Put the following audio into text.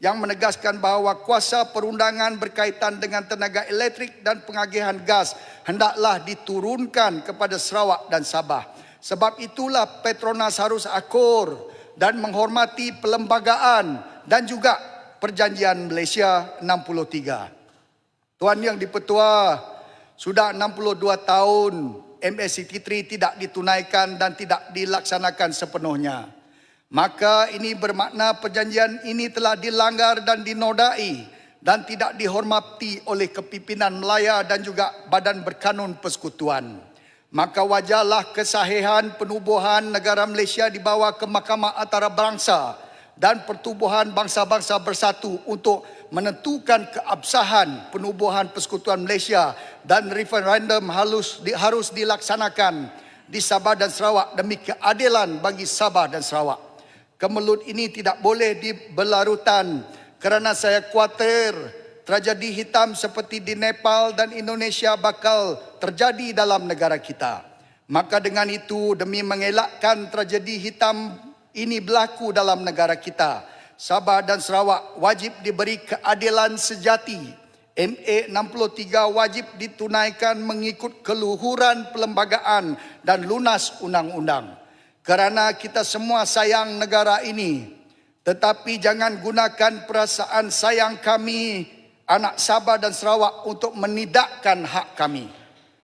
yang menegaskan bahawa kuasa perundangan berkaitan dengan tenaga elektrik dan pengagihan gas hendaklah diturunkan kepada Sarawak dan Sabah. Sebab itulah Petronas harus akur dan menghormati perlembagaan dan juga perjanjian Malaysia 63. Tuan Yang Dipertua, sudah 62 tahun MSCT3 tidak ditunaikan dan tidak dilaksanakan sepenuhnya. Maka ini bermakna perjanjian ini telah dilanggar dan dinodai dan tidak dihormati oleh kepimpinan Melaya dan juga Badan Berkanun Persekutuan. Maka wajarlah kesahihan penubuhan negara Malaysia dibawa ke Mahkamah Antarabangsa dan Pertubuhan Bangsa-Bangsa Bersatu untuk menentukan keabsahan penubuhan Persekutuan Malaysia dan referendum harus harus dilaksanakan di Sabah dan Sarawak demi keadilan bagi Sabah dan Sarawak kemelut ini tidak boleh diberlarutan kerana saya khawatir tragedi hitam seperti di Nepal dan Indonesia bakal terjadi dalam negara kita. Maka dengan itu demi mengelakkan tragedi hitam ini berlaku dalam negara kita, Sabah dan Sarawak wajib diberi keadilan sejati. MA 63 wajib ditunaikan mengikut keluhuran perlembagaan dan lunas undang-undang kerana kita semua sayang negara ini. Tetapi jangan gunakan perasaan sayang kami, anak Sabah dan Sarawak untuk menidakkan hak kami.